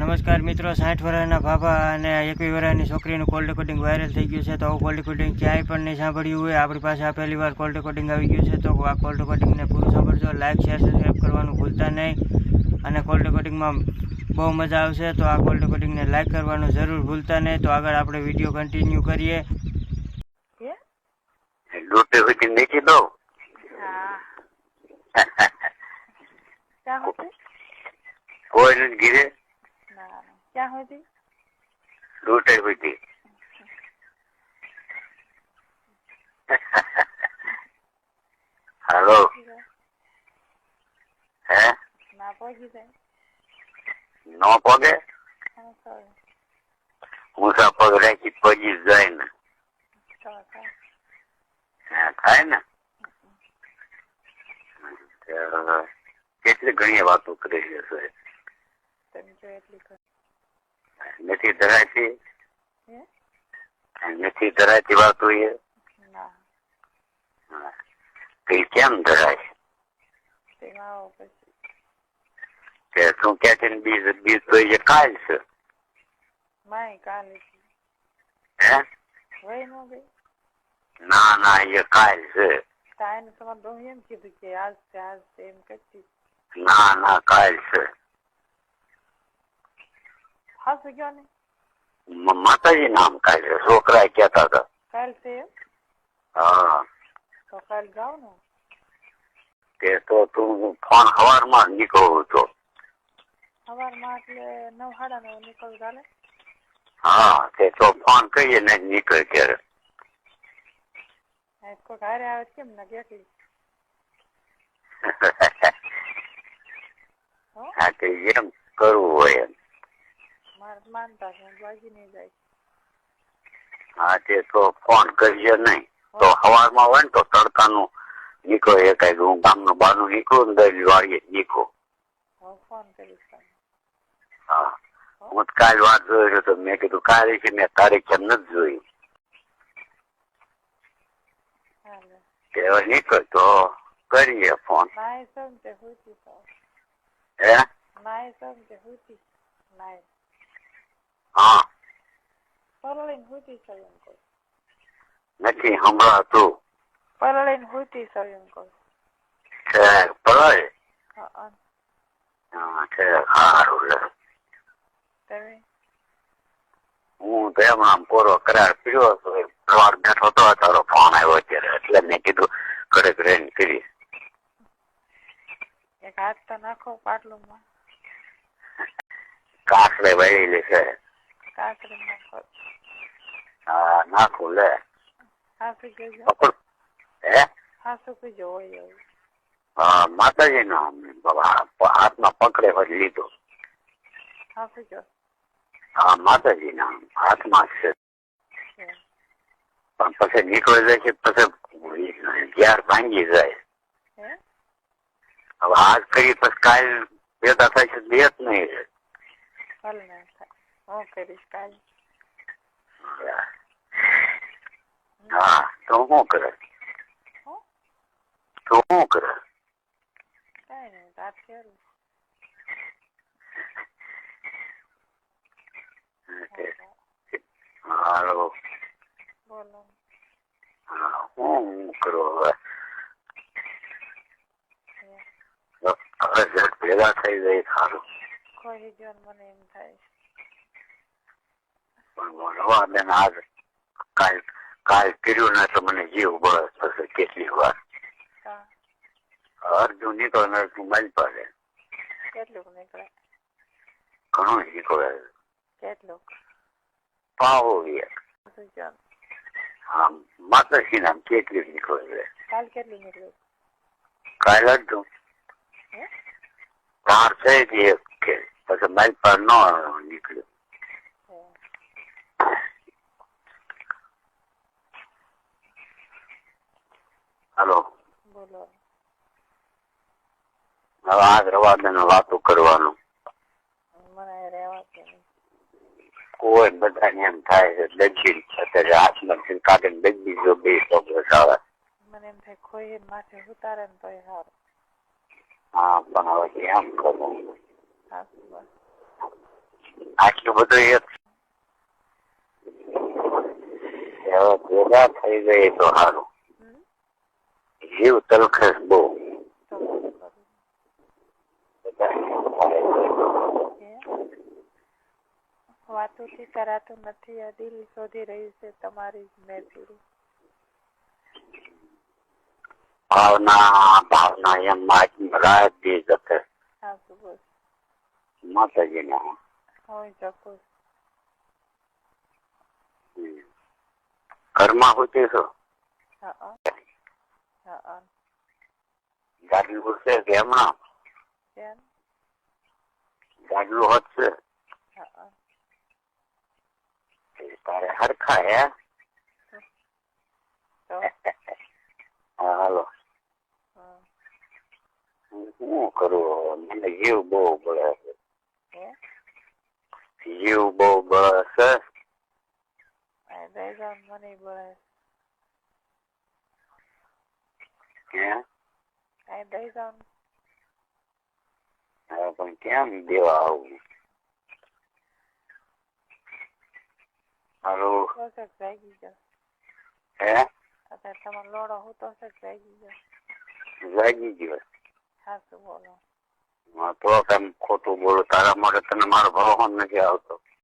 નમસ્કાર મિત્રો, સાઠ વર્ષના ભાભા અને એકવી વર્ષની છોકરીનું કોલ્ડ રેકોર્ડિંગ વાયરલ થઈ ગયું છે. તો આવું કોલ્ડ રેકોર્ડિંગ ક્યાંય પણ નહીં સાંભળ્યું હોય. આપણી પાસે આ પહેલી વાર કોલ્ડ રેકોર્ડિંગ આવી ગયું છે. તો આ કોલ્ડ રેકોર્ડિંગને પૂરું સાંભળજો. લાઇક શેર સબસ્ક્રાઈબ કરવાનું ભૂલતા નહીં. અને કોલ્ડ રેકોર્ડિંગમાં બહુ મજા આવશે. તો આ કોલ્ડ રેકોર્ડિંગને લાઇક કરવાનું જરૂર ભૂલતા નહીં. તો આગળ આપણે વીડિયો કન્ટિન્યુ કરીએ. there with you. હાલો. હે? ના પહોંચી જાય. નો પગે? ઊંચા પગ રાખી પહોંચી જાય ને. થાય. ને? કેટલી ઘણી વાતો કરી હશે. નથી ધરાતી નથી ધરાતી વાતો એ હા. તો કેમ ધરાય કે તું કે છે બીજ બીજ તો એ કાલ છે હે નો ના એ કાલ છે ના ના કાલ છે ગયો ને મ- માતાજી નામ કાલ છે છોકરા કહેતા હતા કાલ છે હા તો કાલ જાઓ ને તે તો તું ફોન સવારમાં નીકળવું તો સવારમાં એટલે નવ સાડા નવ નીકળ ચાલે હા તે તો ફોન કરીએ ને નીકળ ત્યારે આ કોઈક હારે આવે કેમ ના કેટલી હો હા તે એમ કરવું હોય એમ માનતા છે લાગી નહીં જાય. હા તે તો ફોન કરીએ નહીં. તો સવારમાં હોય ને તો તડકાનું નીકળો એ કઈ હું ગામનું બહારનું નીકળું ને દરી વાળીએ નીકળો. ફોન કરીશ હા. હું? કાલ વાત જોઈ તો મેં કીધું કાલે છે મેં તારીખ કેમ નથી જોઈ. કેવા નીકળ તો કરીએ ફોન હે? નાય સમજે હુતી નાય. હા. પરળીને હુતી છો નથી હમણાં પરળીને હુતી છો એમ છે હા હા. છે સારું લે. તમે? હું તો એમ આમ પૂરો કરાર પીડ્યો હતો સવાર બેઠો તો તારો ફોન આવ્યો અત્યારે એટલે મેં કીધું કડક રહીને કરી. એક હાથ તો નાખો પાટલુંમાં. કાસડે વળેલી છે. નાખો હા નાખું લે હાસુ હે હાસુ કહેજો હોય હા માતાજી નામ હાથમાં પકડે પછી લીધો હાસુ હા માતાજી નામ હાથમાં છે. પણ પછી નીકળી જાય છે પછી ઘેર ભાંગી જાય હવે આજ કરી પછી કાલ ભેગા થાય છે બે જ નહીં હું કરીશ કાલે હા તો શું કરે તો શું કરે કઈ નહીં રાત કરું હાલો બોલો હા, કરો હવે હે. ભેગા થઈ જાય સારું કોઈ જન મને એમ થાય પણ રવા બેન આજ કાલ કાલ કર્યું ને તો મને જીવ બળસ થશે કેટલી વાર કા અર્જુન નીકળે ને અર્જુન મારી પાસે કેટલુંક નીકળે ઘણું નીકળે કેટલુંક પાવો એક હાસુ કહો આમ માતાજી નામ કેટલી નીકળે છે કાલ કેટલું નીકળ્યું કાલ અર્જુન હે તાર થઈ ગઈ એક કે પછી મારી પાસે ન નીકળ્યું હે. હાલો. બોલો. હવે આજ રવા બેન વાતો કરવાનું. મને રહેવા કોઈ બધાને એમ થાય છે દક્ષિણ અત્યારે હાથમાં કાઢીને દગી જો બે શબ્દ આવે મને એમ થાય કોઈ માથે ઉતારે ને તોય સારું. હા પણ હવે એમ કરવું. આટલું બધું એક હવે ભેગા થઈ ગઈ તો સારું? જીવ તલખેસ બહુ. તો? વાતોથી કરાતું નથી આ દિલ શોધી રહ્યું છે તમારી જ મહેરપુરી ભાવના ભાવના એમ આજ રાત દી જતે. હા બોલ માતાજીને. હોય જકો. ઘરમાં હોતી છો? હા. હા ગાડલું છે કે હમણાં કેમ ગાડલું હોત છે હા એ તારે હરખા હે તો હા, હાલો હા. હું શું કરું મને જીવ બહુ બળે છે હે જીવ બહુ બળે છે આ દઈ જાવ ને હે આ દઈ પણ કેમ દેવા આવું હાલો. તો જાગી જાવ હે? અત્યારે તમારો લોડો હું તો છે જાગી ગયો. જાગી ગયો. હા શું બોલો તો કેમ ખોટું બોલો. તારા માટે તને મારો ભાવ નથી આવતો.